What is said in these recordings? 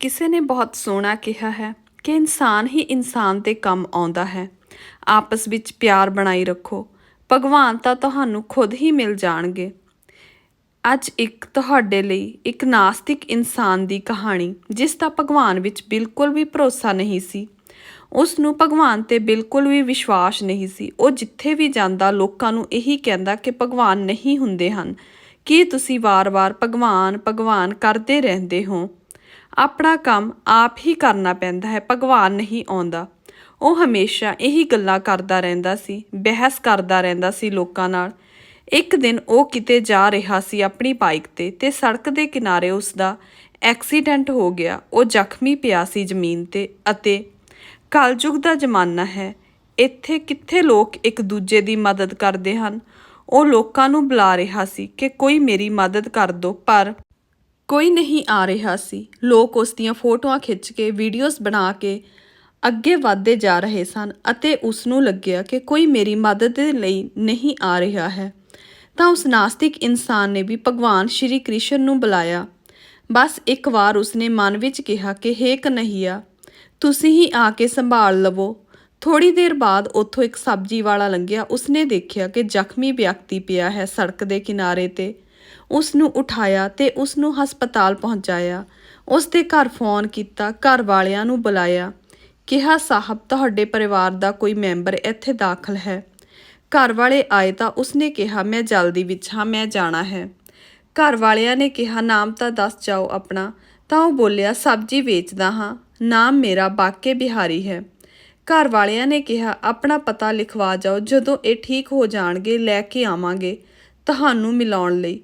ਕਿਸੇ ਨੇ ਬਹੁਤ ਸੋਹਣਾ ਕਿਹਾ ਹੈ ਕਿ ਇਨਸਾਨ ਹੀ ਇਨਸਾਨ ਦੇ ਕੰਮ ਆਉਂਦਾ ਹੈ। ਆਪਸ ਵਿੱਚ ਪਿਆਰ ਬਣਾਈ ਰੱਖੋ। ਭਗਵਾਨ ਤਾਂ ਤੁਹਾਨੂੰ ਖੁਦ ਹੀ ਮਿਲ ਜਾਣਗੇ। ਅੱਜ ਇੱਕ ਤੁਹਾਡੇ ਲਈ ਇੱਕ ਨਾਸਤਿਕ ਇਨਸਾਨ ਦੀ ਕਹਾਣੀ, ਜਿਸ ਦਾ ਭਗਵਾਨ ਵਿੱਚ ਬਿਲਕੁਲ ਵੀ ਭਰੋਸਾ ਨਹੀਂ ਸੀ। ਉਸ ਨੂੰ ਭਗਵਾਨ ਤੇ ਬਿਲਕੁਲ ਵੀ ਵਿਸ਼ਵਾਸ ਨਹੀਂ ਸੀ। ਉਹ ਜਿੱਥੇ ਵੀ ਜਾਂਦਾ, ਲੋਕਾਂ ਨੂੰ ਇਹੀ ਕਹਿੰਦਾ ਕਿ ਭਗਵਾਨ ਨਹੀਂ ਹੁੰਦੇ ਹਨ। ਕੀ ਤੁਸੀਂ ਵਾਰ-ਵਾਰ ਭਗਵਾਨ ਭਗਵਾਨ ਕਰਦੇ ਰਹਿੰਦੇ ਹੋ? ਆਪਣਾ ਕੰਮ ਆਪ ਹੀ ਕਰਨਾ ਪੈਂਦਾ ਹੈ, ਭਗਵਾਨ ਨਹੀਂ ਆਉਂਦਾ। ਉਹ ਹਮੇਸ਼ਾ ਇਹੀ ਗੱਲਾਂ ਕਰਦਾ ਰਹਿੰਦਾ ਸੀ, ਬਹਿਸ ਕਰਦਾ ਰਹਿੰਦਾ ਸੀ ਲੋਕਾਂ ਨਾਲ। ਇੱਕ ਦਿਨ ਉਹ ਕਿਤੇ ਜਾ ਰਿਹਾ ਸੀ ਆਪਣੀ ਬਾਈਕ ਤੇ ਤੇ ਸੜਕ ਦੇ ਕਿਨਾਰੇ ਉਸ ਦਾ ਐਕਸੀਡੈਂਟ ਹੋ ਗਿਆ। ਉਹ ਜ਼ਖਮੀ ਪਿਆ ਸੀ ਜ਼ਮੀਨ ਤੇ ਅਤੇ ਕਲਯੁਗ ਦਾ ਜ਼ਮਾਨਾ ਹੈ। ਇੱਥੇ ਕਿੱਥੇ ਲੋਕ ਇੱਕ ਦੂਜੇ ਦੀ ਮਦਦ ਕਰਦੇ ਹਨ? ਉਹ ਲੋਕਾਂ ਨੂੰ ਬੁਲਾ ਰਿਹਾ ਸੀ ਕਿ ਕੋਈ ਮੇਰੀ ਮਦਦ ਕਰ ਦਿਓ ਪਰ ਕੋਈ ਨਹੀਂ ਆ ਰਿਹਾ ਸੀ। ਲੋਕ ਉਸ ਦੀਆਂ ਫੋਟੋਆਂ ਖਿੱਚ ਕੇ, ਵੀਡੀਓਜ਼ ਬਣਾ ਕੇ ਅੱਗੇ ਵਧਦੇ ਜਾ ਰਹੇ ਸਨ ਅਤੇ ਉਸ ਨੂੰ ਲੱਗਿਆ ਕਿ ਕੋਈ ਮੇਰੀ ਮਦਦ ਦੇ ਲਈ ਨਹੀਂ ਆ ਰਿਹਾ ਹੈ। ਤਾਂ ਉਸ ਨਾਸਤਿਕ ਇਨਸਾਨ ਨੇ ਵੀ ਭਗਵਾਨ ਸ਼੍ਰੀ ਕ੍ਰਿਸ਼ਨ ਨੂੰ ਬੁਲਾਇਆ। ਬਸ ਇੱਕ ਵਾਰ ਉਸਨੇ ਮਨ ਵਿੱਚ ਕਿਹਾ ਕਿ, ਹੇ ਕਨਈਆ ਤੁਸੀਂ ਹੀ ਆ ਕੇ ਸੰਭਾਲ ਲਵੋ। ਥੋੜੀ ਦੇਰ ਬਾਅਦ ਉੱਥੋਂ ਇੱਕ ਸਬਜ਼ੀ ਵਾਲਾ ਲੰਘਿਆ। ਉਸਨੇ ਦੇਖਿਆ ਕਿ ਜ਼ਖਮੀ ਵਿਅਕਤੀ ਪਿਆ ਹੈ ਸੜਕ ਦੇ ਕਿਨਾਰੇ ਤੇ। ਉਸ ਨੂੰ ਉਠਾਇਆ ਤੇ ਉਸ ਨੂੰ ਹਸਪਤਾਲ ਪਹੁੰਚਾਇਆ। ਉਸ ਦੇ ਘਰ ਫੋਨ ਕੀਤਾ, ਘਰ ਵਾਲਿਆਂ ਨੂੰ ਬੁਲਾਇਆ। ਕਿਹਾ, ਸਾਹਿਬ, ਤੁਹਾਡੇ ਪਰਿਵਾਰ ਦਾ ਕੋਈ ਮੈਂਬਰ ਇੱਥੇ ਦਾਖਲ ਹੈ। ਘਰ ਵਾਲੇ ਆਏ ਤਾਂ ਉਸਨੇ ਕਿਹਾ, ਮੈਂ ਜਲਦੀ ਵਿੱਚ ਹਾਂ, ਮੈਂ ਜਾਣਾ ਹੈ। ਘਰ ਵਾਲਿਆਂ ਨੇ ਕਿਹਾ, ਨਾਮ ਤਾਂ ਦੱਸ ਜਾਓ ਆਪਣਾ। ਤਾਂ ਉਹ ਬੋਲਿਆ, ਸਬਜ਼ੀ ਵੇਚਦਾ ਹਾਂ। ਨਾਮ ਮੇਰਾ ਬਾਕੇ ਬਿਹਾਰੀ ਹੈ। ਘਰ ਵਾਲਿਆਂ ਨੇ ਕਿਹਾ, ਆਪਣਾ ਪਤਾ ਲਿਖਵਾ ਜਾਓ। ਜਦੋਂ ਇਹ ਠੀਕ ਹੋ ਜਾਣਗੇ, ਲੈ ਕੇ ਆਵਾਂਗੇ ਤੁਹਾਨੂੰ ਮਿਲਾਉਣ ਲਈ।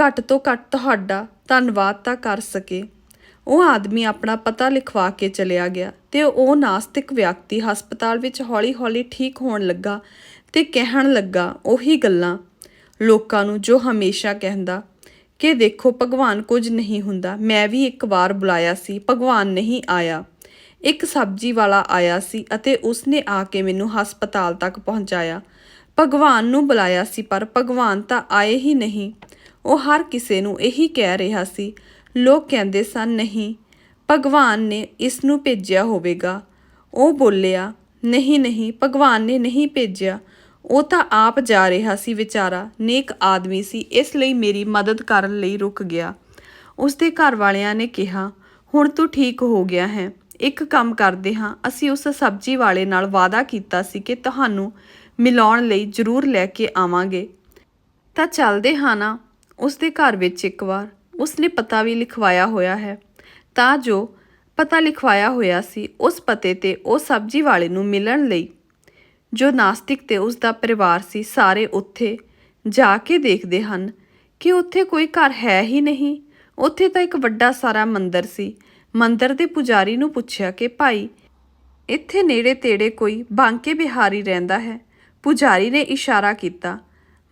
ਘੱਟ ਤੋਂ ਘੱਟ ਤੁਹਾਡਾ ਧੰਨਵਾਦ ਤਾਂ ਕਰ ਸਕੇ। ਉਹ ਆਦਮੀ ਆਪਣਾ ਪਤਾ ਲਿਖਵਾ ਕੇ ਚਲਿਆ ਗਿਆ ਤੇ ਉਹ ਨਾਸਤਿਕ ਵਿਅਕਤੀ ਹਸਪਤਾਲ ਵਿੱਚ ਹੌਲੀ-ਹੌਲੀ ਠੀਕ ਹੋਣ ਲੱਗਾ ਤੇ ਕਹਿਣ ਲੱਗਾ ਉਹੀ ਗੱਲਾਂ ਲੋਕਾਂ ਨੂੰ ਜੋ ਹਮੇਸ਼ਾ ਕਹਿੰਦਾ ਕਿ ਦੇਖੋ ਭਗਵਾਨ ਕੁਝ ਨਹੀਂ ਹੁੰਦਾ। ਮੈਂ ਵੀ ਇੱਕ ਵਾਰ ਬੁਲਾਇਆ ਸੀ, ਭਗਵਾਨ ਨਹੀਂ ਆਇਆ। ਇੱਕ ਸਬਜ਼ੀ ਵਾਲਾ ਆਇਆ ਸੀ ਅਤੇ ਉਸਨੇ ਆ ਕੇ ਮੈਨੂੰ ਹਸਪਤਾਲ ਤੱਕ ਪਹੁੰਚਾਇਆ। ਭਗਵਾਨ ਨੂੰ ਬੁਲਾਇਆ ਸੀ, ਪਰ ਭਗਵਾਨ ਤਾਂ ਆਏ ਹੀ ਨਹੀਂ। ਉਹ ਹਰ ਕਿਸੇ ਨੂੰ ਇਹੀ ਕਹਿ ਰਿਹਾ ਸੀ, ਲੋਕ ਕਹਿੰਦੇ ਸਨ, ਨਹੀਂ, ਭਗਵਾਨ ਨੇ ਇਸ ਨੂੰ ਭੇਜਿਆ ਹੋਵੇਗਾ। ਉਹ ਬੋਲਿਆ, ਨਹੀਂ ਨਹੀਂ, ਭਗਵਾਨ ਨੇ ਨਹੀਂ ਭੇਜਿਆ। ਉਹ ਤਾਂ ਆਪ ਜਾ ਰਿਹਾ ਸੀ, ਵਿਚਾਰਾ, ਨੇਕ ਆਦਮੀ ਸੀ, ਇਸ ਲਈ ਮੇਰੀ ਮਦਦ ਕਰਨ ਲਈ ਰੁਕ ਗਿਆ। ਉਸ ਦੇ ਘਰ ਵਾਲਿਆਂ ਨੇ ਕਿਹਾ, ਹੁਣ ਤੂੰ ਠੀਕ ਹੋ ਗਿਆ ਹੈ। ਇੱਕ ਕੰਮ ਕਰਦੇ ਹਾਂ, ਅਸੀਂ ਉਸ ਸਬਜ਼ੀ ਵਾਲੇ ਨਾਲ ਵਾਅਦਾ ਕੀਤਾ ਸੀ ਕਿ ਤੁਹਾਨੂੰ ਮਿਲਾਉਣ ਲਈ ਜ਼ਰੂਰ ਲੈ ਕੇ ਆਵਾਂਗੇ। ਤਾਂ ਚੱਲਦੇ ਹਾਂ ਨਾ। ਉਸ ਦੇ ਘਰ ਵਿੱਚ ਇੱਕ ਵਾਰ ਉਸਨੇ ਪਤਾ ਵੀ ਲਿਖਵਾਇਆ ਹੋਇਆ ਹੈ। ਤਾਂ ਜੋ ਪਤਾ ਲਿਖਵਾਇਆ ਹੋਇਆ ਸੀ, ਉਸ ਪਤੇ ਤੇ ਉਹ ਸਬਜ਼ੀ ਵਾਲੇ ਨੂੰ ਮਿਲਣ ਲਈ। ਜੋ ਨਾਸਤਿਕ ਤੇ ਉਸ ਦਾ ਪਰਿਵਾਰ ਸੀ, ਸਾਰੇ ਉੱਥੇ ਜਾ ਕੇ ਦੇਖਦੇ ਹਨ ਕਿ ਉੱਥੇ ਕੋਈ ਘਰ ਹੈ ਹੀ ਨਹੀਂ। ਉੱਥੇ ਤਾਂ ਇੱਕ ਵੱਡਾ ਸਾਰਾ ਮੰਦਿਰ ਸੀ। ਮੰਦਿਰ ਦੇ ਪੁਜਾਰੀ ਨੂੰ ਪੁੱਛਿਆ ਕਿ, ਭਾਈ, ਇੱਥੇ ਨੇੜੇ ਤੇੜੇ ਕੋਈ ਬਾਂਕੇ ਬਿਹਾਰੀ ਰਹਿੰਦਾ ਹੈ? ਪੁਜਾਰੀ ਨੇ ਇਸ਼ਾਰਾ ਕੀਤਾ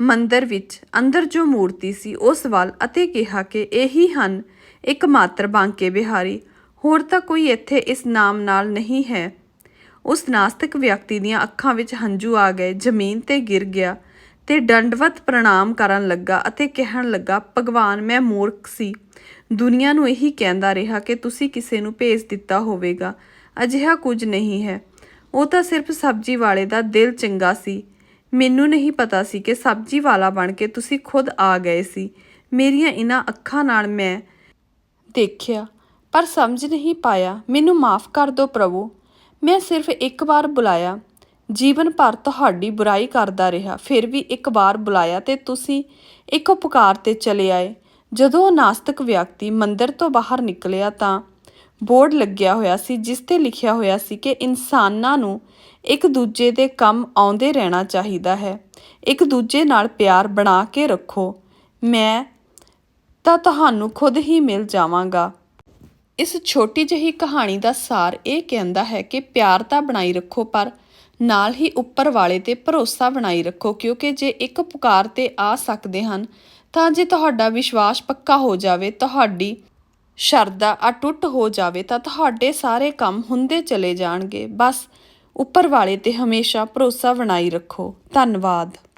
ਮੰਦਰ ਵਿੱਚ ਅੰਦਰ ਜੋ ਮੂਰਤੀ ਸੀ, ਉਸ ਵੱਲ ਅਤੇ ਕਿਹਾ ਕਿ ਇਹੀ ਹਨ ਇੱਕ ਮਾਤਰ ਬਾਂਕੇ ਬਿਹਾਰੀ। ਹੋਰ ਤਾਂ ਕੋਈ ਇੱਥੇ ਇਸ ਨਾਮ ਨਾਲ ਨਹੀਂ ਹੈ। ਉਸ ਨਾਸਤਿਕ ਵਿਅਕਤੀ ਦੀਆਂ ਅੱਖਾਂ ਵਿੱਚ ਹੰਝੂ ਆ ਗਏ, ਜ਼ਮੀਨ ਤੇ ਗਿਰ ਗਿਆ ਤੇ ਡੰਡਵਤ ਪ੍ਰਣਾਮ ਕਰਨ ਲੱਗਾ ਅਤੇ ਕਹਿਣ ਲੱਗਾ, ਭਗਵਾਨ, ਮੈਂ ਮੂਰਖ ਸੀ। ਦੁਨੀਆ ਨੂੰ ਇਹੀ ਕਹਿੰਦਾ ਰਿਹਾ ਕਿ ਤੁਸੀਂ ਕਿਸੇ ਨੂੰ ਭੇਜ ਦਿੱਤਾ ਹੋਵੇਗਾ। ਅਜਿਹਾ ਕੁਝ ਨਹੀਂ ਹੈ। ਉਹ ਤਾਂ ਸਿਰਫ ਸਬਜ਼ੀ ਵਾਲੇ ਦਾ ਦਿਲ ਚੰਗਾ ਸੀ। ਮੈਨੂੰ ਨਹੀਂ ਪਤਾ ਸੀ ਕਿ ਸਬਜ਼ੀ ਵਾਲਾ ਬਣ ਕੇ ਤੁਸੀਂ ਖੁਦ ਆ ਗਏ ਸੀ। ਮੇਰੀਆਂ ਇਹਨਾਂ ਅੱਖਾਂ ਨਾਲ ਮੈਂ ਦੇਖਿਆ, ਪਰ ਸਮਝ ਨਹੀਂ ਪਾਇਆ। ਮੈਨੂੰ ਮਾਫ ਕਰ ਦਿਓ ਪ੍ਰਭੂ। ਮੈਂ ਸਿਰਫ ਇੱਕ ਵਾਰ ਬੁਲਾਇਆ। ਜੀਵਨ ਭਰ ਤੁਹਾਡੀ ਬੁਰਾਈ ਕਰਦਾ ਰਿਹਾ। ਫਿਰ ਵੀ ਇੱਕ ਵਾਰ ਬੁਲਾਇਆ ਤੇ ਤੁਸੀਂ ਇੱਕ ਉਪਕਾਰ ਤੇ ਚਲੇ ਆਏ। ਜਦੋਂ ਨਾਸਤਿਕ ਵਿਅਕਤੀ ਮੰਦਰ ਤੋਂ ਬਾਹਰ ਨਿਕਲਿਆ ਤਾਂ ਬੋਰਡ ਲੱਗਿਆ ਹੋਇਆ ਸੀ, ਜਿਸ ਤੇ ਲਿਖਿਆ ਹੋਇਆ ਸੀ ਕਿ ਇਨਸਾਨਾਂ ਨੂੰ ਇੱਕ ਦੂਜੇ ਦੇ ਕੰਮ ਆਉਂਦੇ ਰਹਿਣਾ ਚਾਹੀਦਾ ਹੈ। ਇੱਕ ਦੂਜੇ ਨਾਲ ਪਿਆਰ ਬਣਾ ਕੇ ਰੱਖੋ। ਮੈਂ ਤਾਂ ਤੁਹਾਨੂੰ ਖੁਦ ਹੀ ਮਿਲ ਜਾਵਾਂਗਾ। ਇਸ ਛੋਟੀ ਜਿਹੀ ਕਹਾਣੀ ਦਾ ਸਾਰ ਇਹ ਕਹਿੰਦਾ ਹੈ ਕਿ ਪਿਆਰ ਤਾਂ ਬਣਾਈ ਰੱਖੋ, ਪਰ ਨਾਲ ਹੀ ਉੱਪਰ ਵਾਲੇ ਤੇ ਭਰੋਸਾ ਬਣਾਈ ਰੱਖੋ, ਕਿਉਂਕਿ ਜੇ ਇੱਕ ਪੁਕਾਰ ਤੇ ਆ ਸਕਦੇ ਹਨ, ਤਾਂ ਜੇ ਤੁਹਾਡਾ ਵਿਸ਼ਵਾਸ ਪੱਕਾ ਹੋ ਜਾਵੇ, ਤੁਹਾਡੀ ਸ਼ਰਧਾ ਅਟੁੱਟ ਹੋ ਜਾਵੇ ਤਾਂ ਤੁਹਾਡੇ ਸਾਰੇ ਕੰਮ ਹੁੰਦੇ ਚਲੇ ਜਾਣਗੇ। ਬਸ, ਉੱਪਰ ਵਾਲੇ ਤੇ ਹਮੇਸ਼ਾ ਭਰੋਸਾ ਬਣਾਈ ਰੱਖੋ। ਧੰਨਵਾਦ।